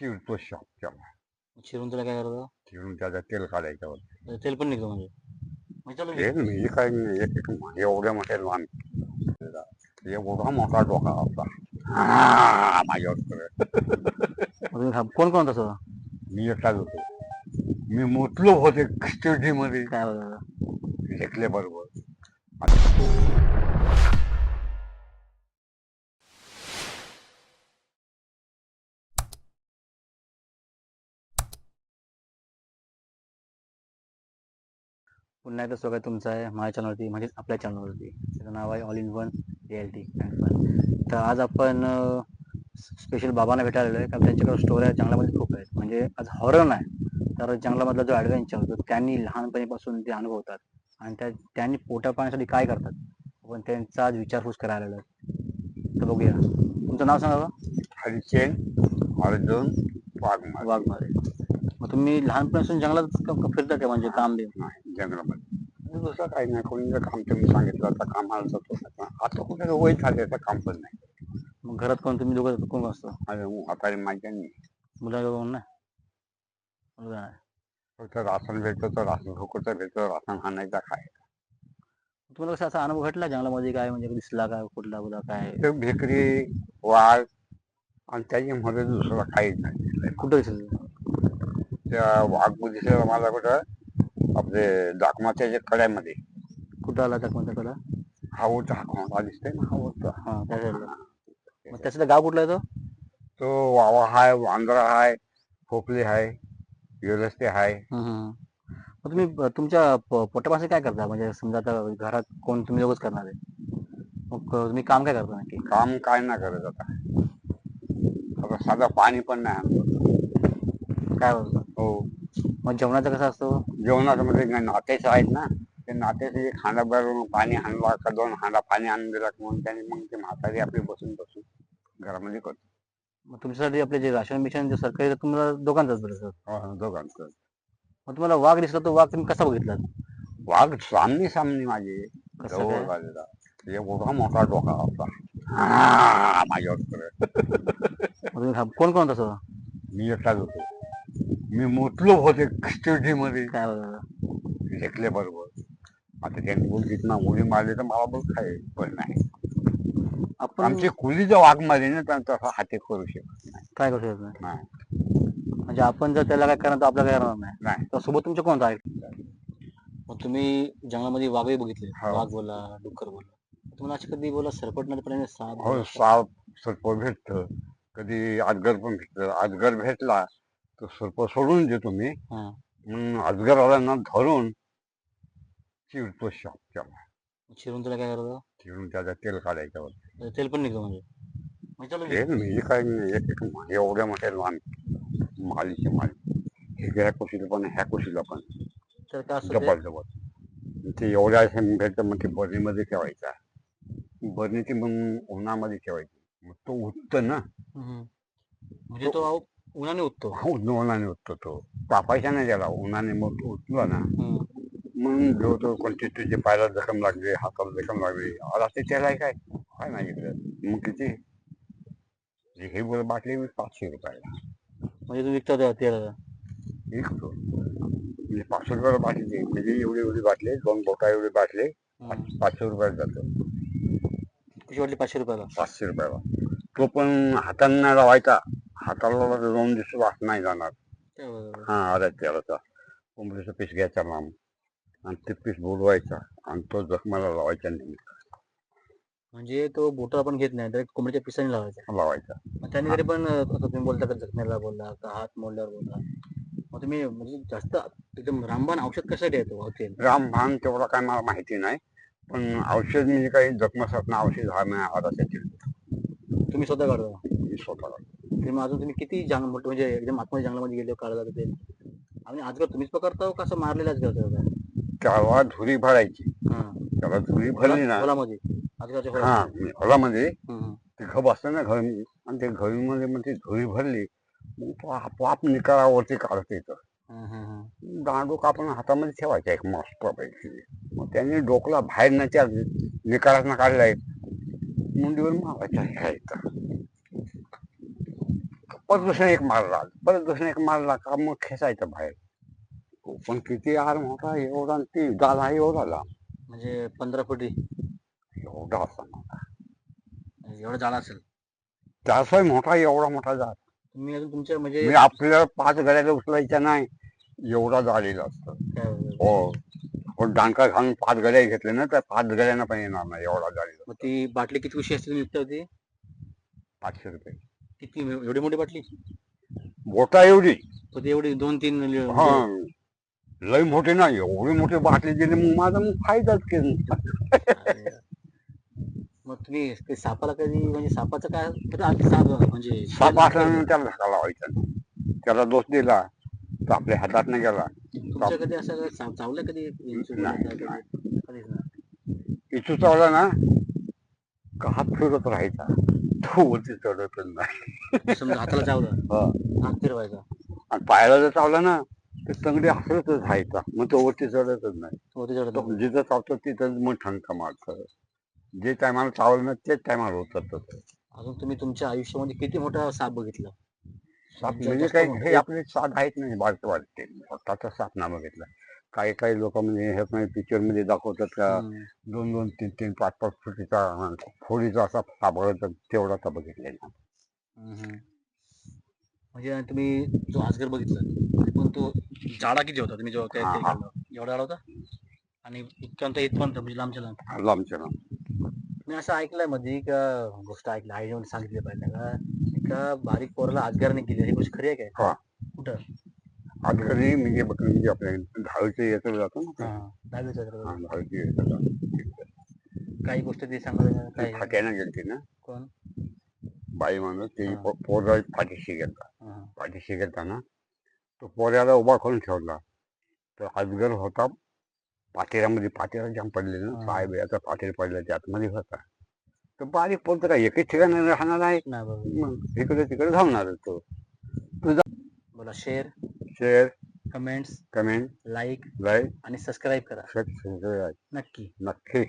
चिरतो शाप त्याला चिरून त्याला काय करतो? चिरून त्याचं तेल काढायचं होतं. त्याचं तेल पण निघतं म्हणजे. म्हणजे चला तेल म्हणजे काय नाही एक एक एवढ्या मोठ्या लहान. एवढा मोठा डोका होता. आ, माझ्यावर सगळं. खा- कोण कोण तसं मी एकटाच होतो. मी मुतलो होते कस्टडी मध्ये काय होतं लेखले बरोबर. पुन्हा एकदा स्वागत तुमचं आहे माझ्या चॅनलवरती म्हणजे आपल्या चॅनलवरती त्याचं नाव आहे all in one reality and fun तर आज आपण स्पेशल बाबांना भेटायला आहे कारण त्यांच्याकडे स्टोऱ्या जंगलामध्ये खूप आहेत. म्हणजे आज हॉरर नाही. तर जंगलामधला जो ॲडव्हेंचर जो त्यांनी लहानपणीपासून ते अनुभवतात. आणि त्या त्यांनी पोटा पाण्यासाठी काय करतात? आपण त्यांचा आज विचारपूस करायला तर बघूया. तुमचं नाव सांगा हरिचेन अर्जुन वाघमार. वाघमारे. मग तुम्ही लहानपणापासून जंगलात फिरता का? म्हणजे काम देऊन नाही जंगलामध्ये. दुसरं काही नाही. कोणी जर काम तुम्ही सांगितलं तर कामाला जातो आता कुठे वय झाले तर काम पण नाही. मग घरात कोण? तुम्ही दोघं कोण असतो? माझ्या म्हातारी माझ्या नाही मुलं कोण नाही मुलगा नाही. फक्त राशन भेटतो तर राशन फुकटचं भेटतो राशन आणायचा काय? तुम्हाला कसं असा अनुभव घडला जंगलामध्ये काय म्हणजे दिसला काय कुठला बोला काय? ते भेकरी वाघ आणि त्याच्यामध्ये दुसरं काहीच नाही. कुठं दिसलं? त्या वाघ दिसलेला माझा कुठं आपले दाखमात्याच्या कड्यामध्ये. कुठं आला त्या कोणत्या कला हावचा हा खोंडा दिसतोय ना. हा त्या साईडला मग त्याचं गाव कुठलं आहे तो? तो वावा हाय वांद्रा हाय खोपली हाय व्यवस्थे हाय. हम्म, हम्म. मग तुम्ही तुमच्या प- पोटापासून काय करता? म्हणजे समजा आता घरात कोण तुम्ही दोघंच करणार आहे. मग अं, तुम्ही काम काय करता नक्की? काम काय ना करत आता. आता साधं पाणी पण नाही आणलं. काय होतं हो. मग जेवणाचं कसं असतं? जेवणाचं काय नातेच आहेत ना ते नातेच एक हांडा भरून पाणी आणला का दोन हांडा पाणी आणून दिला म्हणून त्याने मग ते म्हातारी आपली बसून बसून घरामध्ये करतो. मग तुमच्यासाठी आपले जे राशन मिशन जे सरकारी तुम्हाला दोघांचाच बरं हो, दोघांचं. मग तुम्हाला वाघ दिसला तो वाघ तुम्ही कसा बघितला वाघ सामने सामने माझे कसं जवळ काय? आलेला. एवढा मोठा डोका होता. आ, माझ्यावर. मग तुम्ही कोण कोण तसं मी एकटाच होतो. मी मुतलो होते कस्टडी मध्ये काय बरोबर. आता त्यांनी बोल कितना उडी मारली तर मला बोल काय पण नाही. आपण आमची कुली जर वाघ मारली ना तर तसा हाती करू शकत नाही. काय करू शकत नाही? नाही. म्हणजे आपण जर त्याला काय करणार तर आपल्याला काय करणार नाही? नाही. तर सोबत तुमच्या कोणता आहे मग तुम्ही जंगलामध्ये वाघही बघितले. हो. वाघ बोला डुक्कर बोला. तुम्हाला अशी कधी बोला सरपटणार प्राणी साप हो साप सर्प भेटत. कधी आजगर पण भेटत. आजगर भेटला तर सर्प सोडून देतो मी. हा. मग आजगरवाल्यांना धरून चिरतो शाप त्याला. चिरून त्याला काय करतो चिरून त्याचं तेल काढायचं होतं. त्याचं तेल पण निघतं म्हणजे. म्हणजे चला तेल म्हणजे काय एक एक एवढ्या मोठ्या लहान मालीचे माल. हे ह्या कुशीला पण ह्या कुशीला पण. तर काय असतं ते? जबल जबल ते एवढ्या भेटतं मग ते बरणीमध्ये ठेवायचा. बरणी ती मग उन्हामध्ये ठेवायची. मग तो उठतो ना. हम्म. म्हणजे तो उन्हाने उठतो हा उन्हा उन्हाने उठतो तो तापायचा नाही त्याला उन्हाने मग तो उठला ना हम्म. मग जो तो कोणती तुझे पायाला जखम लागली हाताला जखम लागली आता ते त्याला काय काय नाही इकडं मग किती हे बोल बाटली मी पाचशे रुपयाला म्हणजे तुम्ही विकता त्या तेलाला विकतो म्हणजे पाचशे रुपयाला बाटली दे म्हणजे एवढी एवढी बाटली दोन बोटा एवढी बाटली हम्म. पाचशे रुपयाला जातो कशी वाटली पाचशे रुपयाला पाचशे रुपयाला तो पण हाताने नाही लावायचा हाताला दोन दिवस वास नाही जाणार. हा अरे त्याला कोंबडीचा पीस घ्यायचा लांब आणि ते पीस बोलवायचा आणि तो जखमाला लावायचा नाही म्हणजे तो बोट आपण घेत नाही डायरेक्ट कोंबडीच्या पिसाने लावायचा. लावायचा मग त्याने जरी पण तुम्ही बोलता का जखमेला बोलला का हात मोडल्यावर बोलला? मग तुम्ही म्हणजे जास्त एकदम रामबाण औषध कशासाठी येतो होते रामभान तेवढा काय मला माहिती नाही पण औषध म्हणजे काही जखमासाठी औषध हा नाही त्याची तुम्ही स्वतः काढता. मी स्वतःला ते अजून तुम्ही किती जंग मोठं म्हणजे एकदम आतमध्ये जंगलामध्ये गेले काढला ते. आणि आजकाल तुम्हीच पकडता का असं मारलेलाच करता त्याला धुरी भरायची. हा. त्याला धुरी भरली ना खोलामध्ये. आजकालच्या हा खोलामध्ये. ते घब असतं ना घर आणि ते घरीमध्ये मग ती धुरी भरली मग तो आपोआप निकालावरती काढता येतं. हम्म. दांडूक आपण हातामध्ये ठेवायचा एक मस्त पैकी. मग त्याने डोकला बाहेर न त्या निकालात काढला एक मुंडीवर मारायचा ह्या इथं परत दुसरा एक मारला परत दुसरा एक मारला का मग खेचायचं बाहेर तो पण किती आर मोठा एवढा आणि ती झाला एवढा लांब म्हणजे पंधरा फुटी एवढा असा मोठा एवढं जाळा असेल त्याचाही मोठा एवढा मोठा झाला तुम्ही अजून तुमच्या म्हणजे मी आपल्याला पाच गड्याला उचलायच्या नाही। एवढा झालेला असतं काय- हो पण डांका घालून पाच गड्या घेतले ना तर पाच गड्यांना पण येणार नाही एवढा झालेला मग ती बाटली किती उशी असते तुम्ही विकता होती पाचशे रुपये। किती एवढी मोठी बाटली? बोटा एवढी तर ती एवढी दोन तीन हा. लय मोठी नाही एवढी मोठी बाटली दिली मग माझा मग फायदाच केला. मग तुम्ही ते सापाला कधी म्हणजे सापाचं काय तर आधी साप म्हणजे साप असल्यानं त्याला धक्का लावायचा. त्याला दोष दिला तर आपल्या हातात नाही गेला. तुमच्या कधी असं साप चावलं कधी? incident नाही, झाला कधी? कधीच नाही. इथं चावला ना का हात फिरत राहायचा. तो वरती चढतच नाही. समजा हाताला चावलं. हा. हात फिरवायचा. आणि पायाला जर चावला ना तर तंगडी हसतच राहायचा. मग तो वरती चढतच नाही. वरती चढत तो जिथं चावतो तिथं मग ठणका मारतं. जे टायमाला चावलं ना तेच टायमाला होतात. अजून तुम्ही तुमच्या आयुष्यामध्ये किती मोठा साप बघितला? साप म्हणजे काही. हे आपले साप आहेत नाही बारके वाटते स्वतःचा साप ना बघितला. काही काही लोक म्हणजे हे पिक्चरमध्ये दाखवतात का. दोन दोन तीन तीन पाच पाच फुटीचा फोडीचा असा तेवढा तर बघितलेला. म्हणजे तुम्ही जो आजगर बघितला पण तो जाडा किती होता तुम्ही जेव्हा काय हा, हा. एवढा जाडा होता आणि इतक्यानंतर इथपर्यंत म्हणजे लांबच्या लांब लांबच्या लांब मी असं ऐकलंयमध्ये का गोष्ट ऐकली आई म्हणून सांगितली पाहिजे का एका बारीक पोराला आजगारने केली ही गोष्ट खरी आहे काय हा. कुठं घरी म्हणजे बघ म्हणजे आपल्या दहावीचे येतं जातो ना हा, हा, जातं. काही गोष्ट ती सांगा काय ती फाट्यानं गेलती ना. कोण? बाई माणूस ते हा. पोर फाटीशी गेलता. हा. पाठीशी गेलताना तो पोऱ्याला उभा करून ठेवला. तर अजगर होता पातेऱ्यामध्ये पातेरा जाम पडले ना. हा. साहेब याचा पातेर पडला त्यातमध्ये होता. तर बारीक पोरत काय एकच ठिकाणी राहणार आहे? नाही बरोबर मग इकडे तिकडे धावणार तो. बोला share share comments comment like like आणि सबस्क्राईब करा. नक्की. नक्की.